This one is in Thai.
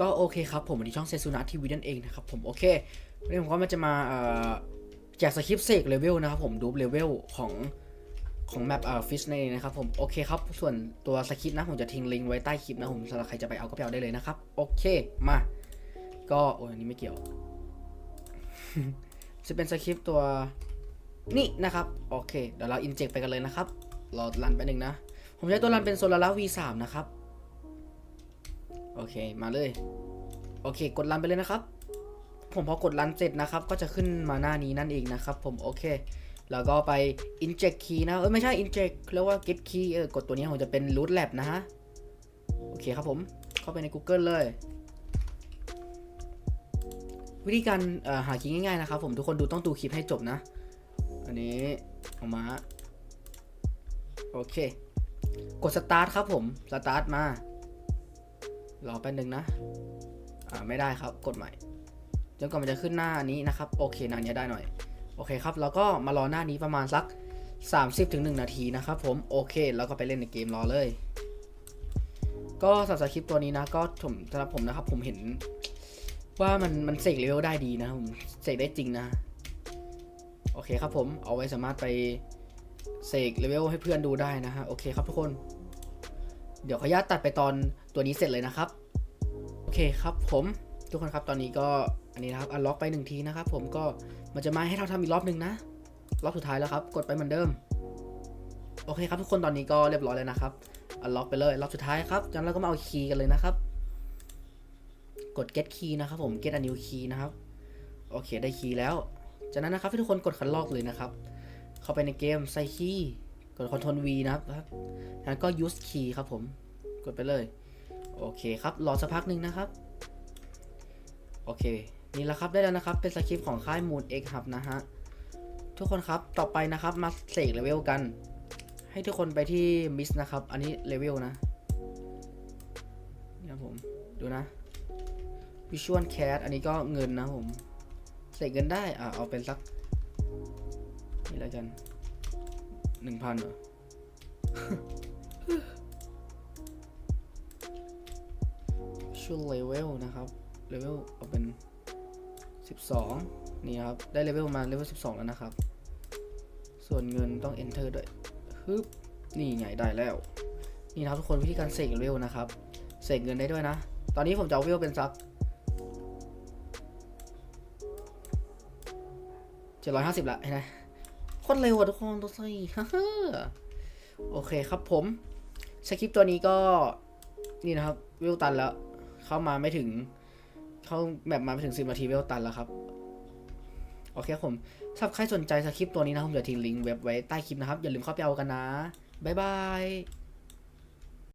ก็โอเคครับผมวันนี้ช่องเซซูนะทีวีนั่นเองนะครับผมโอเควันนี้ผมก็มันจะมาแจกสคริปต์เสกเลเวลนะครับผมดูเลเวลของของแมปเอ่อฟิชในนะครับผมโอเคครับส่วนตัวสคริปต์นะผมจะทิ้งลิงก์ไว้ใต้คลิปนะผมสำหรับใครจะไปเอาก็ไปเอาได้เลยนะครับโอเคมาก็โอ้ยอันนี้ไม่เกี่ยว จะเป็นสคริปต์ตัวนี่นะครับโอเคเดี๋ยวเราอินเจกไปกันเลยนะครับรอรันไปหนึ่งนะ ผมใช้ตัวรันเป็นโซลาร่า V3 นะครับ โอเคมาเลย โอเค กดรันไปเลยนะครับ ผมพอกดรันเสร็จนะครับ ก็จะขึ้นมาหน้านี้นั่นเองนะครับ ผมโอเคแล้วก็ไป inject key นะเออไม่ใช่ inject เรียกว่า get key เออกดตัวนี้ผมจะเป็น root lab นะฮะ โอเคครับผม เข้าไปใน Google เลย วิธีการหาคีย์ง่ายๆนะครับผมทุกคนดูต้องดูคลิปให้จบนะ อันนี้ออกมา โอเค กด start ครับผม start มา รอแป๊บนึงนะ อ่าไม่ได้ครับ กดใหม่จนกว่ามันจะขึ้นหน้านี้นะครับ โอเคหน้านี้ได้หน่อย โอเคครับ แล้วก็มารอหน้านี้ประมาณสัก 30ถึง1นาทีนะครับผม โอเค แล้วก็ไปเล่นในเกมรอเลย ก็สำหรับคลิปตัวนี้นะ ก็ผมสำหรับผมนะครับ ผมเห็นว่ามันมันเสกเลเวลได้ดีนะผมเสกได้จริงนะ โอเคครับผม เอาไว้สามารถไปเสกเลเวลให้เพื่อนดูได้นะฮะ โอเคครับทุกคน เดี๋ยวขออนุญาตตัดไปตอนตัวนี้เสร็จเลยนะครับ โอเคครับผมทุกคนครับตอนนี้ก็อันนี้นะครับอันล็อกไปหนึ่งทีนะครับ ผมก็มันจะมาให้เราทำอีกรอบหนึ่งนะรอบสุดท้ายแล้วครับ กดไปเหมือนเดิม โอเคครับทุกคนตอนนี้ก็เรียบร้อยแล้วนะครับอันล็อกไปเลยรอบสุดท้ายครับจากนั้นเราก็มาเอาคีย์กันเลยนะครับ กด get key นะครับผม get a new key นะครับโอเคได้คีย์แล้ว จากนั้นนะครับให้ทุกคนกดคันลอกเลยนะครับ เข้าไปในเกมใส่คีย์ กด Ctrl V นะครับแล้วก็ use key ครับผม กดไปเลย โอเคครับ รอสักพักหนึ่งนะครับ โอเค นี่แหละครับ ได้แล้วนะครับ เป็นสคริปต์ของค่าย Moon X Hub นะฮะ ทุกคนครับ ต่อไปนะครับ มาเสกเลเวลกัน ให้ทุกคนไปที่มิสนะครับ อันนี้เลเวลนะนี่ครับผม ดูนะ Visual Cat อันนี้ก็เงินนะผม เสกเงินได้ อ่าเอาเป็นสักนี่แล้วกัน หนึ่งพันเหรอช่วงเลเวลนะครับ เลเวลเอาเป็น 12 นี่ครับ ได้เลเวลมาเลเวล 12 แล้วนะครับ ส่วนเงินต้อง enter ด้วยฮึบนี่ไงได้แล้ว นี่นะครับทุกคนวิธีการเสกเลเวลนะครับ เสกเงินได้ด้วยนะ ตอนนี้ผมจะเอาเวลเป็นสัก750ละเห็นไหม ตรเร็วอะทุกคนตัวใส่ฮ่ฮ่าโอเคครับผมสคริปต์ตัวนี้ก็นี่นะครับเวลตันแล้ว เข้ามาไม่ถึง เข้าแบบมาไม่ถึงสิบนาทีเวลตันแล้วครับ โอเคครับผมถ้าใครสนใจสคริปต์ตัวนี้นะผมจะทิ้งลิงก์เว็บไว้ใต้คลิปนะครับ อย่าลืมเข้าไปเอากันนะ บ๊ายบาย